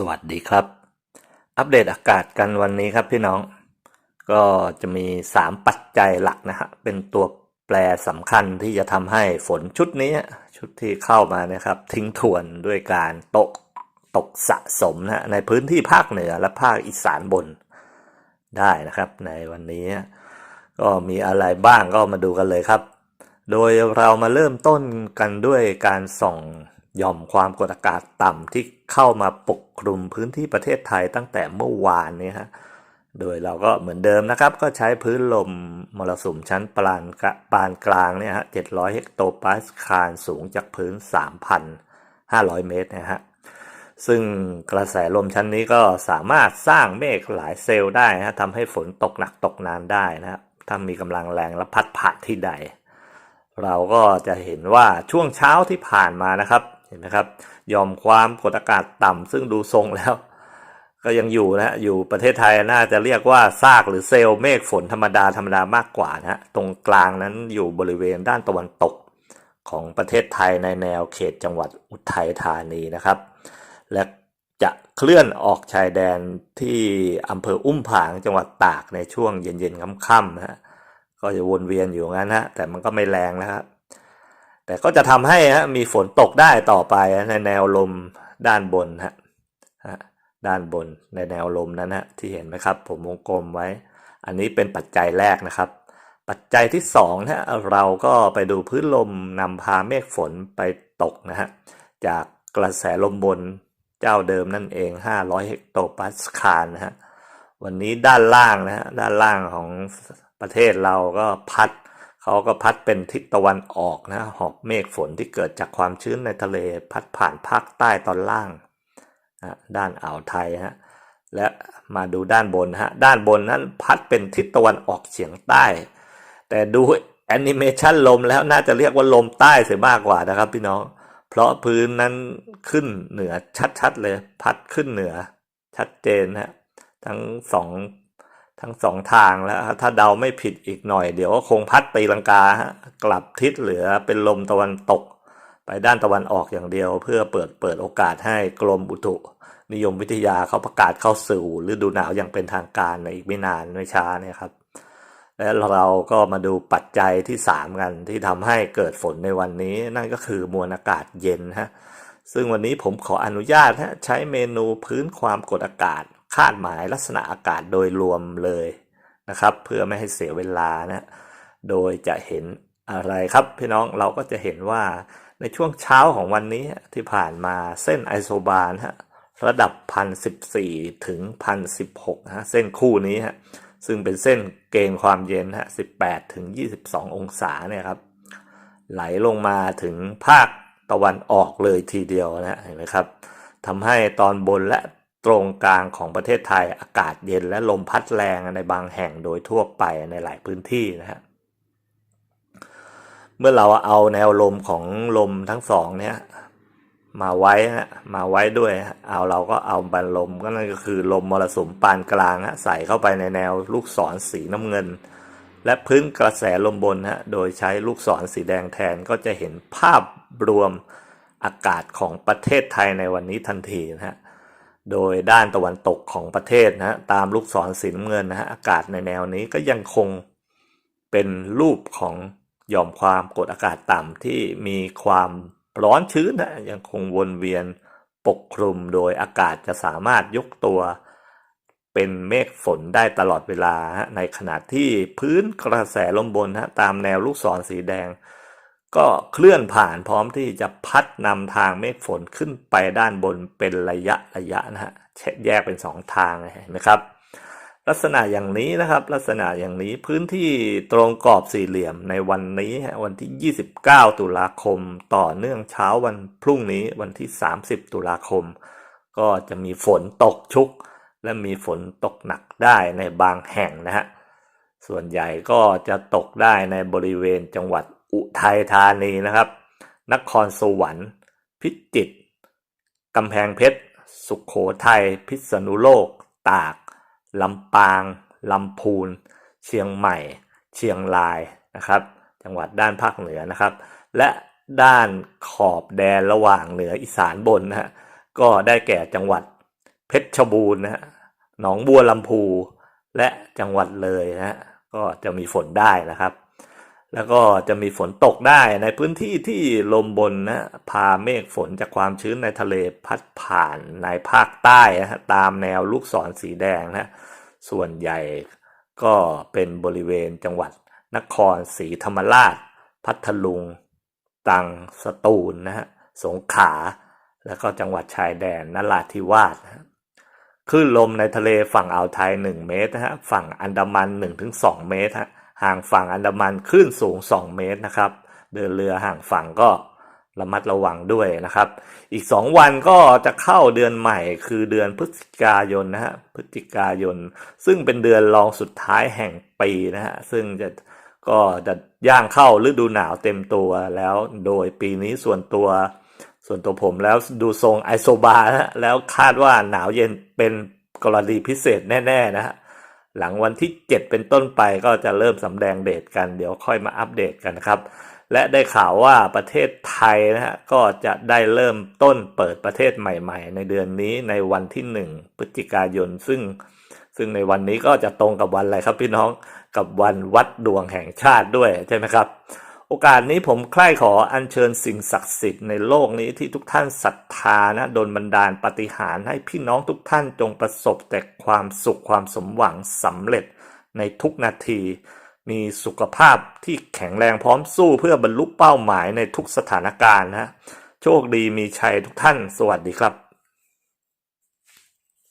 สวัสดีครับ อัปเดตอากาศกันวันนี้ครับพี่น้อง ก็จะมี 3 ปัจจัยหลักนะฮะเป็นตัวแปรสำคัญที่จะทำให้ฝนชุดนี้ ชุดที่เข้ามานะครับ ทิ้งทวนด้วยการตกตกสะสมนะฮะในพื้นที่ภาคเหนือและภาคอีสานบนได้นะครับ ในวันนี้ ก็มีอะไรบ้างก็มาดูกันเลยครับ โดยเรามาเริ่มต้นกันด้วยการส่อง ย่อมความกดอากาศต่ำที่เข้ามาปกคลุมพื้นที่ประเทศไทยตั้งแต่เมื่อวานนี้ฮะ โดยเราก็เหมือนเดิมนะครับ ก็ใช้พื้นลมมรสุมชั้นปานกะปานกลางเนี่ยฮะ 700 เฮกโตปาสคาลสูงจากพื้น 3,500 เมตรนะฮะ ซึ่งกระแสลมชั้นนี้ก็สามารถสร้างเมฆหลายเซลล์ได้นะฮะทำให้ฝนตกหนักตกนานได้นะครับถ้ามีกำลังแรงและพัดผ่านที่ใด เราก็จะเห็นว่าช่วงเช้าที่ผ่านมานะครับ เห็นไหมครับยอมความกดอากาศต่ำซึ่งดูทรงแล้ว ก็ยังอยู่นะอยู่ประเทศไทยน่าจะเรียกว่าซากหรือเซลล์เมฆฝนธรรมดาธรรมดามากกว่านะฮะตรงกลางนั้นอยู่บริเวณด้านตะวันตกของประเทศไทยในแนวเขตจังหวัดอุทัยธานีนะครับ และจะเคลื่อนออกชายแดนที่อำเภออุ้มผางจังหวัดตากในช่วงเย็นๆค่ำๆนะฮะก็จะวนเวียนอยู่งั้นฮะแต่มันก็ไม่แรงนะครับ แต่ก็จะทำให้ฮะมีฝนตกได้ต่อไปในแนวลมด้านบนฮะด้านบนในแนวลมนั้นฮะที่เห็นไหมครับ ผมวงกลมไว้ อันนี้เป็นปัจจัยแรกนะครับ ปัจจัยที่สองนะเราก็ไปดูพื้นลมนำพาเมฆฝนไปตกนะฮะจากกระแสลมบนเจ้าเดิมนั่นเอง 500 เฮกโตปาสคาลนะฮะวันนี้ด้านล่างนะฮะด้านล่างของประเทศเราก็พัด เขาก็พัดเป็นทิศตะวันออกนะหอบเมฆฝนที่เกิดจากความชื้นในทะเลพัดผ่านภาคใต้ตอนล่างนะด้านอ่าวไทยฮะและมาดูด้านบนฮะด้านบนนั้นพัดเป็นทิศตะวันออกเฉียงใต้ แต่ดูแอนิเมชันลมแล้วน่าจะเรียกว่าลมใต้เสียมากกว่านะครับพี่น้อง เพราะพื้นนั้นขึ้นเหนือชัดๆเลย พัดขึ้นเหนือชัดเจนฮะทั้งสอง ทั้งสองทางแล้วถ้าเดาไม่ผิดอีกหน่อย เดี๋ยวก็คงพัดตีลังกาฮะกลับทิศเหลือเป็นลมตะวันตก ไปด้านตะวันออกอย่างเดียว เพื่อเปิดเปิดโอกาสให้กรมอุตุ นิยมวิทยาเขาประกาศเข้าสู่ฤดูหนาวอย่างเป็นทางการในอีกไม่นานไม่ช้าเนี่ยครับ และเราก็มาดูปัจจัยที่ 3 กันที่ทำให้เกิดฝนในวันนี้ นั่นก็คือมวลอากาศเย็นฮะซึ่งวันนี้ผมขออนุญาตฮะใช้เมนูพื้นความกดอากาศ คาดหมายลักษณะอากาศโดยรวมเลยนะครับ เพื่อไม่ให้เสียเวลานะโดยจะเห็นอะไรครับพี่น้องเราก็จะเห็นว่าในช่วงเช้าของวันนี้ที่ผ่านมาเส้นไอโซบาร์ฮะระดับพันสิบสี่ถึงพันสิบหกฮะเส้นคู่นี้ฮะซึ่งเป็นเส้นเกณฑ์ความเย็นฮะ18 ถึง 22 องศาเนี่ยครับ ไหลลงมาถึงภาคตะวันออกเลยทีเดียวนะเห็นไหมครับทำให้ตอนบนและ ตรงกลางของประเทศไทยอากาศเย็นและลมพัดแรงในบางแห่งโดยทั่วไปในหลายพื้นที่นะฮะเมื่อเราเอาแนวลมของลมทั้งสองเนี่ยมาไว้ฮะมาไว้ด้วยฮะเอาเราก็เอาบันลมก็นั่นก็คือลมมรสุมปานกลางฮะใส่เข้าไปในแนวลูกศรสีน้ำเงิน และพื้นกระแสลมบนฮะโดยใช้ลูกศรสีแดงแทนก็จะเห็นภาพรวมอากาศของประเทศไทยในวันนี้ทันทีนะฮะ โดยด้านตะวันตกของประเทศนะฮะตามลูกศรสีน้ำเงินนะฮะอากาศในแนวนี้ก็ยังคงเป็นรูปของหย่อมความกดอากาศต่ำที่มีความร้อนชื้นนะยังคงวนเวียนปกคลุมโดยอากาศจะสามารถยกตัวเป็นเมฆฝนได้ตลอดเวลา ในขณะที่พื้นกระแสลมบนฮะตามแนวลูกศรสีแดง ก็เคลื่อนผ่านพร้อมที่จะพัดนำทางเมฆฝนขึ้นไปด้านบนเป็นระยะระยะนะฮะแยกเป็นสองทางเห็นไหมครับ ลักษณะอย่างนี้นะครับ ลักษณะอย่างนี้พื้นที่ตรงกรอบสี่เหลี่ยมในวันนี้วันที่ 29 ตุลาคม ต่อเนื่องเช้าวันพรุ่งนี้วันที่ 30 ตุลาคม ก็จะมีฝนตกชุก และมีฝนตกหนักได้ในบางแห่งนะฮะส่วนใหญ่ก็จะตกได้ในบริเวณจังหวัด อุทัยธานีนะครับ นครสวรรค์ พิจิตรกำแพงเพชร สุขโขทัย พิษณุโลก ตาก ลำปาง ลำพูน เชียงใหม่ เชียงรายนะครับ จังหวัดด้านภาคเหนือนะครับ และด้านขอบแดนระหว่างเหนืออีสานบนนะฮะ ก็ได้แก่จังหวัดเพชรบูรณ์นะฮะ หนองบัวลำพู และจังหวัดเลยนะฮะ ก็จะมีฝนได้นะครับ แล้วก็จะมีฝนตกได้ในพื้นที่ที่ลมบนนะพาเมฆฝนจากความชื้นในทะเลพัดผ่านในภาคใต้นะตามแนวลูกศรสีแดงนะส่วนใหญ่ก็เป็นบริเวณจังหวัดนครศรีธรรมราช พัทลุงตังสตูลนะฮะสงขลาแล้วก็จังหวัดชายแดนนราธิวาสนะคลื่นลมในทะเลฝั่งอ่าวไทย 1 เมตรนะฮะฝั่งอันดามัน 1-2 เมตรฮะ ห่างฝั่งอันดามันคลื่นสูง 2 เมตรนะครับ เดินเรือห่างฝั่งก็ระมัดระวังด้วยนะครับ อีก 2 วันก็จะเข้าเดือนใหม่ คือเดือนพฤศจิกายนนะฮะพฤศจิกายน ซึ่งเป็นเดือนรองสุดท้ายแห่งปีนะฮะซึ่งจะก็จะย่างเข้าฤดูหนาวเต็มตัวแล้ว โดยปีนี้ส่วนตัว ส่วนตัวผมแล้วดูทรงไอโซบาแล้วคาดว่าหนาวเย็นเป็นกรณีพิเศษแน่ ๆ นะฮะ หลังวันที่ 7 เป็นต้นไปก็จะเริ่มสำแดงเดทกันเดี๋ยวค่อยมาอัปเดตกันนะครับ และได้ข่าวว่าประเทศไทยนะฮะก็จะได้เริ่มต้นเปิดประเทศใหม่ ๆ ในเดือนนี้ในวันที่ 1 พฤศจิกายน ซึ่ง ซึ่งในวันนี้ก็จะตรงกับวันอะไรครับพี่น้องกับวันวัดดวงแห่งชาติด้วยใช่ไหมครับ โอกาสนี้ผมใคร่ขออัญเชิญสิ่งศักดิ์สิทธิ์ในโลกนี้ที่ทุกท่านศรัทธานะโดนบันดาลปฏิหารให้พี่น้องทุกท่านจงประสบแต่ความสุขความสมหวังสำเร็จในทุกนาที มีสุขภาพที่แข็งแรงพร้อมสู้เพื่อบรรลุเป้าหมายในทุกสถานการณ์นะโชคดีมีชัยทุกท่าน สวัสดีครับ